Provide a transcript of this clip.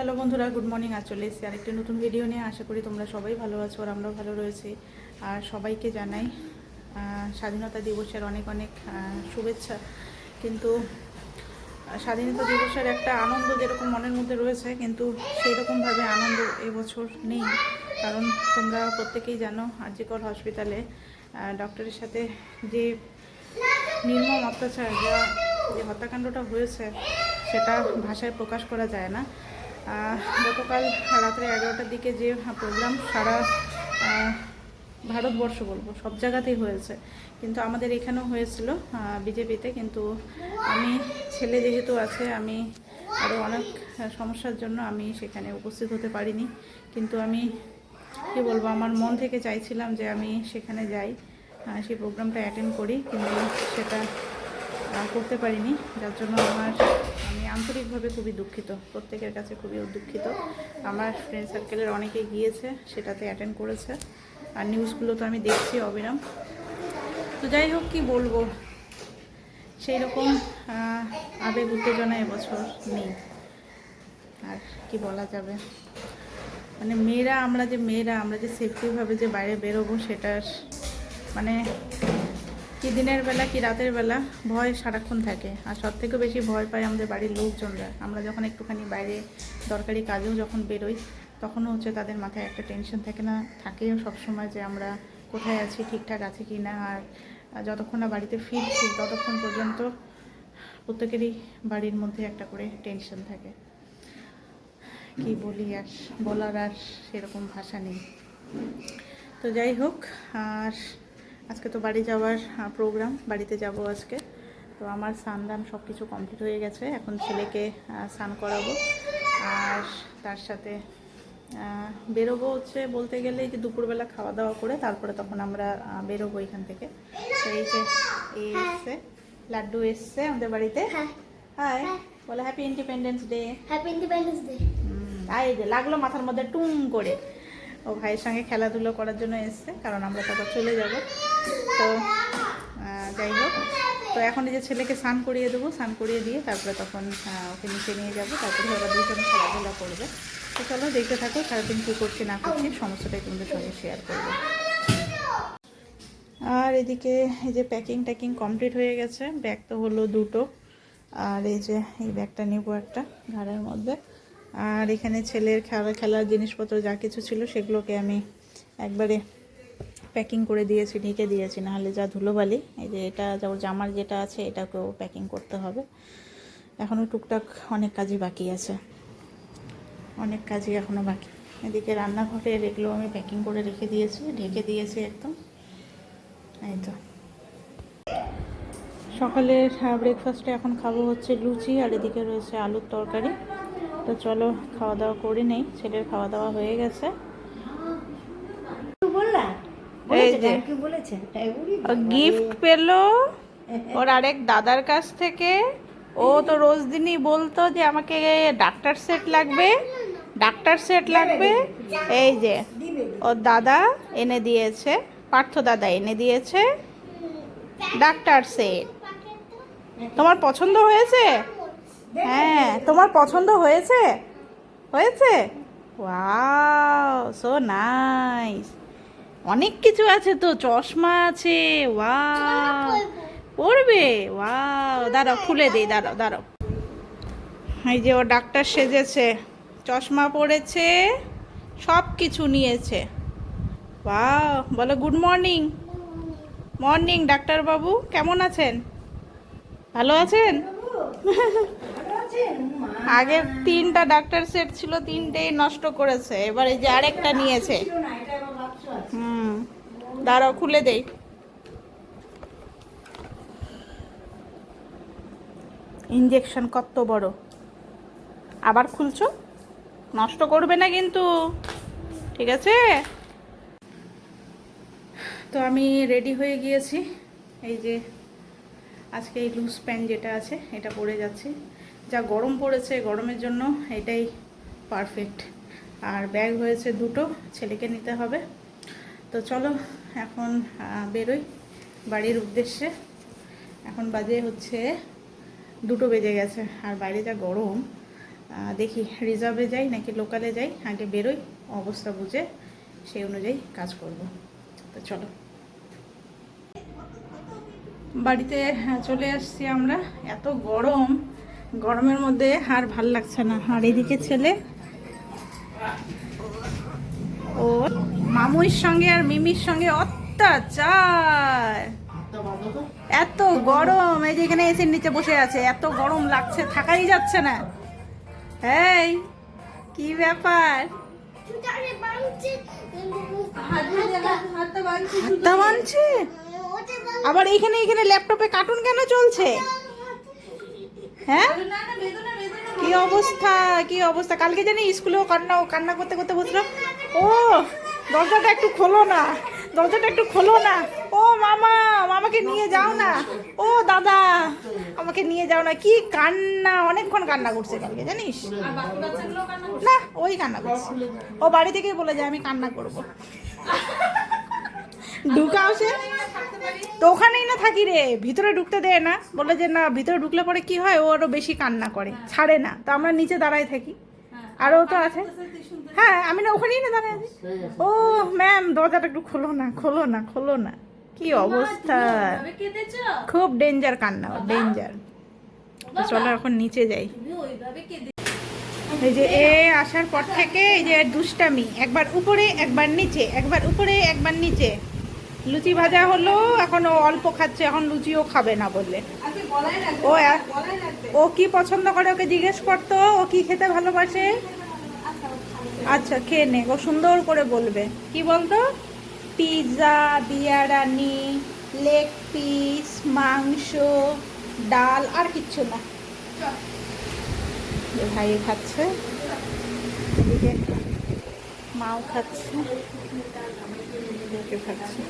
Hello বন্ধুরা, good morning. আজ চলে এসেছি আরেকটি নতুন ভিডিও নিয়ে। আশা করি তোমরা সবাই ভালো আছো আর আমরাও ভালো রয়েছি। আর সবাইকে জানাই স্বাধীনতা দিবসের অনেক অনেক শুভেচ্ছা। কিন্তু স্বাধীনতা দিবসের একটা আনন্দ যেরকম মনের মধ্যে রয়েছে, কিন্তু সেই রকমভাবে আনন্দ এবছর নেই। কারণ তোমরা প্রত্যেকেই জানো, আরজিকর হসপিটালে ডক্টরের সাথে যে নির্মম অত্যাচার, যা যে হত্যাকাণ্ডটা হয়েছে, সেটা ভাষায় প্রকাশ করা যায় না। গতকাল রাত্রে এগারোটার দিকে যে প্রোগ্রাম সারা ভারতবর্ষ বলব, সব জায়গাতেই হয়েছে। কিন্তু আমাদের এখানেও হয়েছিল বিজেপিতে। কিন্তু আমি, ছেলে যেহেতু আছে, আমি আরও অনেক সমস্যার জন্য আমি সেখানে উপস্থিত হতে পারিনি। কিন্তু আমি, কী বলব, আমার মন থেকে চাইছিলাম যে আমি সেখানে যাই সেই প্রোগ্রামটা অ্যাটেন্ড করি। কিন্তু সেটা করতে পারিনি। যার জন্য আমার, আমি আন্তরিকভাবে খুবই দুঃখিত। প্রত্যেকের কাছে খুবই দুঃখিত। আমার ফ্রেন্ড সার্কেলের অনেকে গিয়েছে, সেটাতে অ্যাটেন্ড করেছে। আর নিউজগুলো তো আমি দেখছি, অবিরাম। তো যাই হোক, কি বলব? সেই রকম আবেগ উত্তেজনা এবছর নেই। আর কি বলা যাবে? মানে মেয়েরা, আমরা যে মেয়েরা, আমরা যে সেফটিভাবে যে বাইরে বেরোবো, সেটার মানে কি দিনের বেলা, কি রাতের বেলা? ভয় সারাক্ষণ থাকে। আর সব থেকে বেশি ভয় পায় আমাদের বাড়ির লোকজনরা। আমরা যখন একটুখানি বাইরে দরকারি কাজেও যখন বেরোই, তখনও হচ্ছে তাদের মাথায় একটা টেনশন থাকে না। থাকেও সবসময় যে আমরা কোথায় আছি, ঠিকঠাক আছে কি না? আর যতক্ষণ না বাড়িতে ফিরছি, ততক্ষণ পর্যন্ত প্রত্যেকেরই বাড়ির মধ্যে একটা করে টেনশন থাকে। কি বলি আর বলার আর সেরকম ভাষা নেই। তো যাই হোক, আর আজকে তো বাড়ি যাওয়ার প্রোগ্রাম বাড়িতে যাব আজকে। তো আমার স্নান দান সব কিছু কমপ্লিট হয়ে গেছে। এখন ছেলেকে স্নান করাবো। আর তার সাথে বেরোবো হচ্ছে বলতে গেলে যে দুপুরবেলা খাওয়া দাওয়া করে তারপরে তখন আমরা বেরোবো এখান থেকে। তো এই যে এই এসছে লাড্ডু এসছে আমাদের বাড়িতে। হাই বলে happy independence day happy independence day I যে লাগল মাথার মধ্যে টুম করে। ও ভাইয়ের সঙ্গে খেলাধুলো করার জন্য এসছে, কারণ আমরা তারপর চলে যাব। তো যাই হোক, তো এখন এই যে ছেলেকে স্নান করিয়ে দেবো, স্নান করিয়ে দিয়ে তারপরে তখন ওকে নিচে নিয়ে যাব, তারপরে ওরা দুজন খেলাধুলা করবে। তো চলো দেখতে থাকো, সারাদিন কী করছি না করছি সমস্যাটাই তোমাদের সঙ্গে শেয়ার করব। আর এদিকে এই যে প্যাকিং ট্যাকিং কমপ্লিট হয়ে গেছে, ব্যাগ তো হলো দুটো। আর এই যে, এই ব্যাগটা নেব একটা, ঘাড়ের মধ্যে। আর এখানে ছেলের খেলা, খেলার জিনিসপত্র যা কিছু ছিল সেগুলোকে আমি একবারে প্যাকিং করে দিয়েছি, ঢেকে দিয়েছি। নাহলে যা ধুলোবালি, এই যে এটা ওর জামার যেটা আছে, এটাকেও প্যাকিং করতে হবে। এখনও টুকটাক অনেক কাজই বাকি আছে। অনেক কাজই এখনও বাকি। এদিকে রান্নাঘরের এগুলো আমি প্যাকিং করে রেখে দিয়েছি, ঢেকে দিয়েছি একদম। এই তো। সকালের ব্রেকফাস্টে এখন খাব হচ্ছে লুচি, আর এদিকে রয়েছে আলুর তরকারি। তো চলো খাওয়া দাওয়া করে নেই ছেলের খাওয়া দাওয়া হয়ে গেছে। বললা এই যে কি বলেছে। তাই বলি গিফট পেল ওর আরেক দাদার কাছ থেকে। ও তো রোজ দিনই বলতো যে আমাকে ডাক্তার সেট লাগবে ডাক্তার সেট লাগবে। এই যে ওর দাদা এনে দিয়েছে পার্থ দাদা এনে দিয়েছে ডাক্তার সেট তোমার পছন্দ হয়েছে? হ্যাঁ তোমার পছন্দ হয়েছে? হয়েছে? ওয়াও সো নাইস অনেক কিছু আছে তো, চশমা আছে, ওয়াও। পড়বে ওয়াও, দাঁড়াও, খুলে দিই, দাঁড়াও দাঁড়াও। এই যে ও ডাক্তার সেজেছে, চশমা পড়েছে সব কিছু নিয়েছে। ওয়াও, বলো গুড মর্নিং মর্নিং ডাক্তারবাবু, কেমন আছেন? ভালো আছেন? আগে তিনটা ডাক্তার সেট ছিল তিনটেই নষ্ট করেছে। এবার এই যে আরেকটা নিয়েছে। হুম দাঁড়াও খুলে দেই। ইঞ্জেকশন কত বড়? আবার খুলছো? নষ্ট করবে না কিন্তু। ঠিক আছে? তো আমি রেডি হয়ে গিয়েছি। এই যে আজকে এই লুজ প্যান্ট যেটা আছে এটা পরে যাচ্ছি। যা গরম পড়েছে গরমের জন্য এটাই পারফেক্ট আর ব্যাগ হয়েছে দুটো ছেলেকে নিতে হবে। তো চলো এখন বেরোই বাড়ির উদ্দেশ্যে। এখন বাজে হচ্ছে দুটো বেজে গেছে আর বাইরে যা গরম দেখি রিজার্ভে যাই নাকি লোকালে যাই? আগে বেরোই অবস্থা বুঝে সেই অনুযায়ী কাজ করব। তো চলো। বাড়িতে হ্যাঁ, চলে আসছি আমরা। এত গরম গরমের মধ্যে আর ভালো লাগছে না। আর এদিকে ছেলে, ও মামুইর সঙ্গে আর মিমির সঙ্গে অত্যাচার। এত গরম, এই যে এখানে এসির নিচে বসে আছে, এত গরম লাগছে, থাকাই যাচ্ছে না। এই, কি ব্যাপার? আবার এইখানে এখানে ল্যাপটপে কার্টুন কেন চলছে? হ্যাঁ? কি অবস্থা কি অবস্থা? কালকে জানি স্কুলেও কান্না কান্না করতে করতে বসল। ও দরজাটা একটু খোলো না দরজাটা একটু খোলো না। ও মামা মামাকে নিয়ে যাও না। ও দাদা আমাকে নিয়ে যাও না। কি কান্না অনেকক্ষণ কান্না করছে কালকে জানিস? না ওই কান্না করছে। ও বাড়ি থেকেই বলে যায় আমি কান্না করব। ঢুকাও সে। তো ওখানেই না থাকি রে ভিতরে ঢুকতে দেয় না। বলে যে না ভিতরে ঢুকলে পরে কি হয়? ও আরও বেশি কান্না করে ছাড়ে না। তো আমরা নিচে দাঁড়ায় থাকি। আর ও তো আছে। হ্যাঁ আমি না ওখানেই না দাঁড়ায় আছি। ও ম্যাম দরজাটা একটু খোলো না খোলো না খোলো না। কি অবস্থা? খুব ডেঞ্জার কান্না ডেঞ্জার। চলো এখন নিচে যাই। এই যে এ আসার পর থেকে এই যে দুষ্টামি একবার উপরে একবার নিচে একবার উপরে একবার নিচে। লুচি ভাজা হলো এখন অল্প খাচ্ছে এখন লুচিও খাবে না বললে। ও এ- ও কি পছন্দ করে ওকে জিজ্ঞেস করতো ও কি খেতে ভালোবাসে? আচ্ছা খেয়ে নে ও সুন্দর করে বলবে। কি বলতো? পিৎজা বিরিয়ানি লেগ পিস মাংস ডাল আর কিচ্ছু না। ভাই খাচ্ছে। এদিকে মাও খাচ্ছে। ঢেকে থাকছে